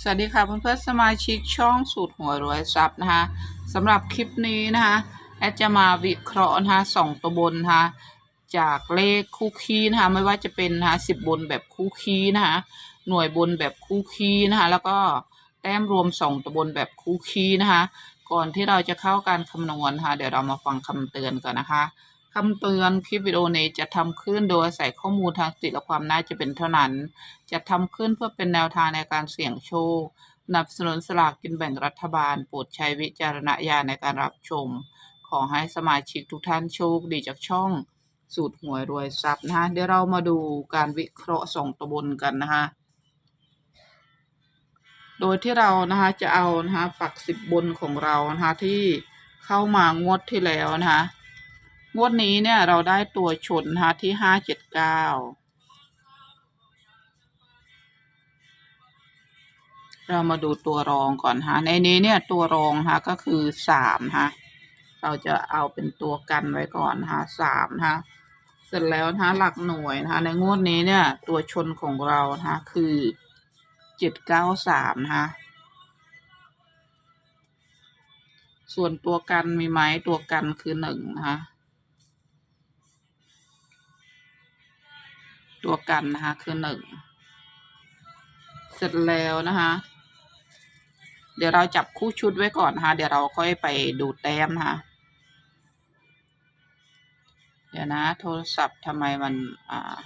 สวัสดีค่ะเพื่อนๆสมาชิกช่องสูตรหัวรวยทรัพย์นะคะสำหรับคลิปนี้นะคะแอดจะมาวิเคราะห์นะคะสองตัวบนนะคะจากเลขคู่คีนะคะไม่ว่าจะเป็นนะคะสิบบนแบบคู่คีนะคะหน่วยบนแบบคู่คีนะคะแล้วก็แต้มรวมสองตัวบนแบบคู่คีนะคะก่อนที่เราจะเข้าการคำนวณนะคะเดี๋ยวเรามาฟังคำเตือนก่อนนะคะ คำเตือนคลิปวิดีโอนี้จะทำขึ้นโดยอาศัยข้อมูลทางสติและความน่าจะเป็นเท่านั้น จะทำขึ้นเพื่อเป็นแนวทางในการเสี่ยงโชคนับสนุนสลากกินแบ่งรัฐบาล โปรดใช้วิจารณญาณในการรับชม ขอให้สมาชิกทุกท่านโชคดีจากช่องสูตรหวยรวยทรัพย์นะคะเดี๋ยวเรามาดูการวิเคราะห์สองตัวบนกันนะคะโดยที่เรานะคะจะเอานะคะฝักสิบบนของเรานะคะที่เข้ามางวดที่แล้วนะคะ งวดนี้เนี่ยเราได้ตัวชนนะที่ห้าเจ็ดเก้าเรามาดูตัวรองก่อนฮะในนี้เนี่ยตัวรองฮะก็คือสามฮะเราจะเอาเป็นตัวกันไว้ก่อนฮะสามฮะเสร็จแล้วนะหลักหน่วยนะในงวดนี้เนี่ย ตัวชนของเรานะคือเจ็ดเก้าสามฮะส่วนตัวกันมีไหมตัวกันคือหนึ่งนะ ตัวกันนะคะ คือหนึ่งเสร็จแล้วนะคะ เดี๋ยวเราจับคู่ชุดไว้ก่อนนะคะ เดี๋ยวเราค่อยไปดูแต้มนะคะ เดี๋ยวนะ โทรศัพท์ทำไมมันอ่า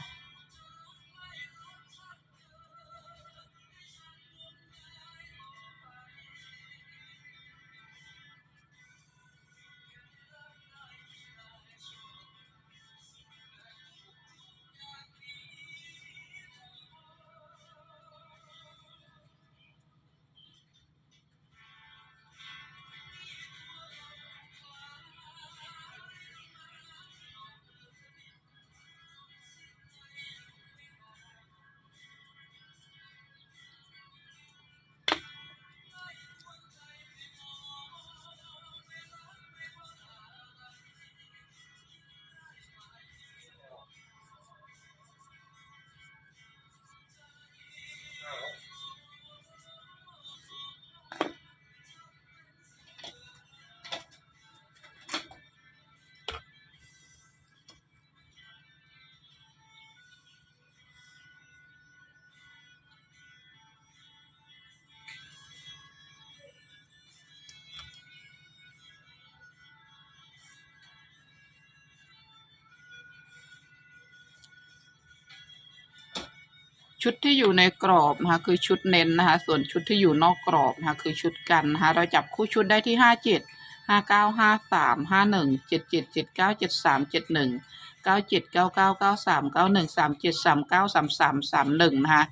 ชุดที่อยู่ในกรอบนะคะคือชุดเน้นนะคะ ส่วนชุดที่อยู่นอกกรอบนะคะคือชุดกันนะคะ เราจับคู่ชุดได้ที่ห้าเจ็ดห้าเก้าห้าสามห้าหนึ่งเจ็ดเจ็ดเจ็ดเก้าเจ็ดสามเจ็ดหนึ่งเก้าเจ็ดเก้าเก้าเก้าสามเก้าหนึ่งสามเจ็ดสามเก้าสามสามสามหนึ่งนะคะ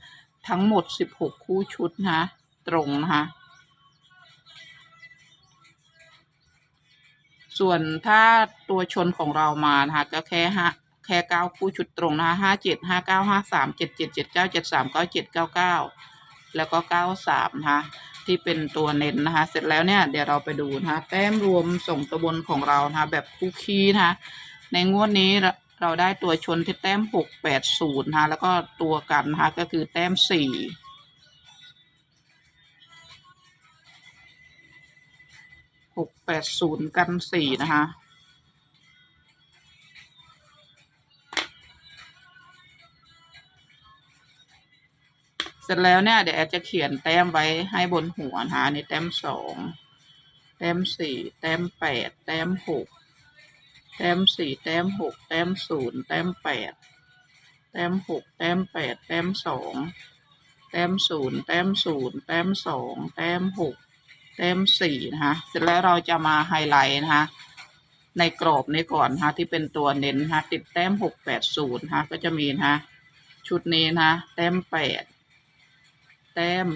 ทั้งหมดสิบหกคู่ชุดนะคะตรงนะคะส่วนถ้าตัวชนของเรามานะคะก็แค่ห้า แค่เก้าคู่ชุดตรงนะคะห้าเจ็ดห้าเก้าห้าสามเจ็ดเจ็ดเจ็ดเก้าเจ็ดสามเก้าเจ็ดเก้าเก้าแล้วก็เก้าสามนะคะที่เป็นตัวเน้นนะคะ เสร็จแล้วเนี่ยเดี๋ยวเราไปดูนะคะแต้มรวมส่งตัวบนของเรานะคะแบบคู่คีนะคะในงวดนี้เราเราได้ตัวชนที่แต้มหกแปดศูนย์นะคะแล้วก็ตัวกันนะคะก็คือแต้มสี่หกแปดศูนย์กันสี่นะคะ เสร็จแล้วเนี่ยเดี๋ยวแอดจะเขียนแต้มไว้ให้บนหัวนะคะอันนี่แต้มสองแต้มสี่แต้มแปดแต้มหกแต้มสี่แต้มหกแต้มศูนย์แต้มแปดแต้มหกแต้มแปดแต้มสองแต้มศูนย์แต้มศูนย์แต้มสองแต้มหกแต้มสี่นะคะเสร็จแล้วเราจะมาไฮไลท์นะคะในกรอบนี้ก่อนนะคะที่เป็นตัวเน้นนะคะติดแต้มหกแปดศูนย์นะคะก็จะมีนะคะชุดนี้นะคะแต้มแปด แต้ม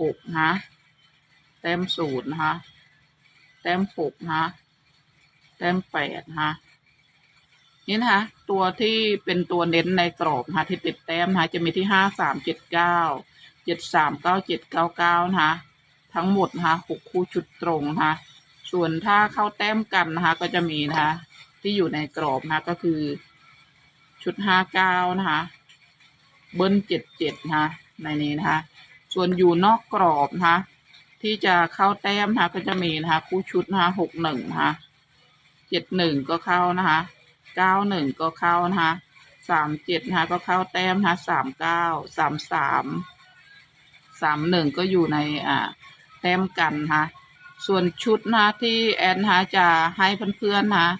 หกนะแต้มศูนย์นะคะแต้มหกนะแต้มแปดนะคะนี่นะคะตัวที่เป็นตัวเน้นในกรอบนะคะที่ติดแต้มนะคะจะมีที่ห้าสามเจ็ดเก้าเจ็ดสามเก้าเจ็ดเก้าเก้านะคะทั้งหมดนะคะหกคู่ชุดตรงนะคะส่วนถ้าเข้าแต้มกันนะคะก็จะมีนะคะที่อยู่ในกรอบนะคะก็คือ ชุดห้าเก้านะคะ เบิ้ลเจ็ดเจ็ดนะคะในนี้นะคะ ส่วนอยู่นอกกรอบนะคะที่จะเข้าแต้มนะคะก็จะมีนะคะคู่ชุดนะคะหกหนึ่งนะคะเจ็ดหนึ่งก็เข้านะคะเก้าหนึ่งก็เข้านะคะสามเจ็ดนะคะก็เข้าแต้มนะคะสามเก้าสามสามสามหนึ่งก็อยู่ในอ่าแต้มกันนะคะส่วนชุดนะคะที่แอนนะคะจะให้เพื่อนๆนะคะ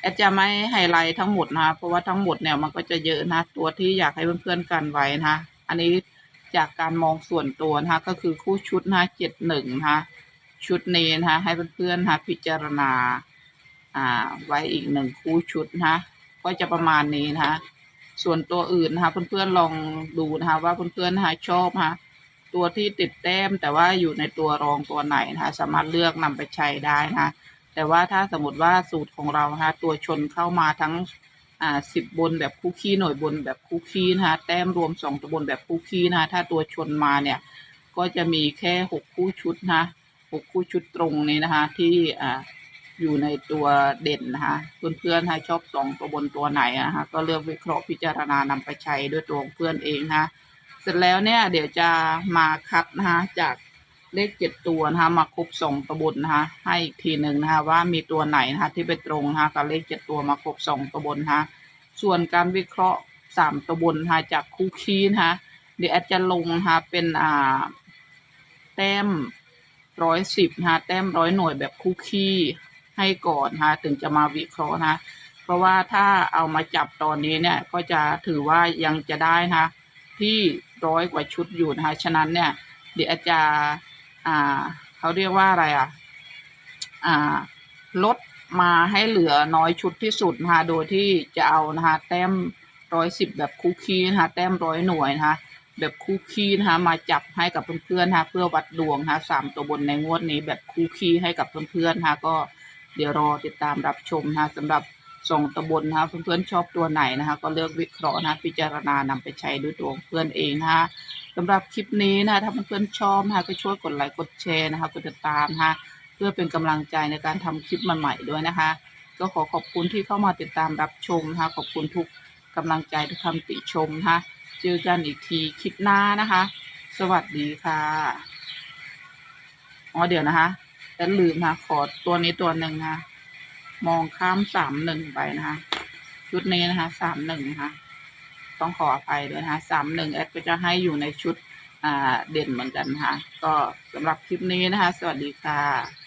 แอนจะไม่ไฮไลท์ทั้งหมดนะคะเพราะว่าทั้งหมดเนี่ยมันก็จะเยอะนะตัวที่อยากให้เพื่อนๆกันไว้นะคะอันนี้ จากการมองส่วนตัวนะคะก็คือคู่ชุดนะเจ็ดหนึ่งนะคะชุดนี้นะคะให้เพื่อนๆนะคะพิจารณาอ่าไว้อีกหนึ่งคู่ชุดนะคะก็จะประมาณนี้นะคะส่วนตัวอื่นนะคะเพื่อนๆลองดูนะคะว่าเพื่อนๆนะคะชอบนะคะตัวที่ติดแต้มแต่ว่าอยู่ในตัวรองตัวไหนนะคะสามารถเลือกนำไปใช้ได้นะคะแต่ว่าถ้าสมมติว่าสูตรของเรานะคะตัวชนเข้ามาทั้ง อ่าสิบบนแบบคู่ขี้หน่วยบนแบบคู่ขี้นะคะแต้มรวมสองตัวบนแบบคู่ขี้นะคะถ้าตัวชนมาเนี่ยก็จะมีแค่หกคู่ชุดนะหกคู่ชุดตรงนี้นะคะที่อ่าอยู่ในตัวเด่นนะคะเพื่อนๆถ้าชอบสองตัวบนตัวไหนนะคะก็เลือกวิเคราะห์พิจารณานำไปใช้ด้วยตัวของเพื่อนเองนะคะเสร็จแล้วเนี่ยเดี๋ยวจะมาคัดนะคะจาก เลขเจ็ดตัวนะคะ มาครบสองตัวบนนะคะ ให้อีกทีหนึ่งนะคะ ว่ามีตัวไหนนะคะที่ไปตรงนะคะกับเลขเจ็ดตัวมาครบสองตัวบนนะคะส่วนการวิเคราะห์สามตัวบนนะคะจากคู่คีนะคะเดี๋ยวแอดจะลงนะคะเป็นอ่าแต้มร้อยสิบนะคะแต้มร้อยหน่วยแบบคู่คีให้ก่อนนะคะถึงจะมาวิเคราะห์นะ เพราะว่าถ้าเอามาจับตอนนี้เนี่ยก็จะถือว่ายังจะได้นะคะที่ร้อยกว่าชุดอยู่นะคะฉะนั้นเนี่ยเดี๋ยวอาจจะ อ่าเขาเรียกว่าอะไรอะ อ่า ลดมาให้เหลือน้อยชุดที่สุดนะคะโดยที่จะเอานะคะแต้มร้อยสิบแบบคู่คีนะคะแต้มร้อยหน่วยนะคะแบบคู่คีนะคะมาจับให้กับเพื่อนๆนะคะเพื่อวัดดวงนะคะสามตัวบนในงวดนี้แบบคู่คีให้กับเพื่อนๆนะคะก็เดี๋ยวรอติดตามรับชมนะคะสำหรับสองตัวบนนะคะเพื่อนๆชอบตัวไหนนะคะ ก็เลือกวิเคราะห์นะพิจารณานำไปใช้ด้วยตัวเพื่อนเองนะคะ สำหรับคลิปนี้นะคะถ้าเพื่อนๆชอบนะคะก็ช่วยกดไลค์กดแชร์นะคะกดติดตามนะคะเพื่อเป็นกำลังใจในการทำคลิปใหม่ๆด้วยนะคะ ก็ขอขอบคุณที่เข้ามาติดตามรับชมนะคะขอบคุณทุกกำลังใจทุกคำติชมนะคะเจอกันอีกทีคลิปหน้านะคะ สวัสดีค่ะอ๋อเดี๋ยวนะคะแต่ลืมนะขอตัวนี้ตัวหนึ่งนะมองข้ามสามหนึ่งไปนะคะชุดนี้นะคะสามหนึ่งนะคะ ต้องขออภัยด้วยนะคะสามหนึ่งแอดก็จะให้อยู่ในชุดเด่นเหมือนกันนะคะก็สำหรับคลิปนี้นะคะ สวัสดีค่ะ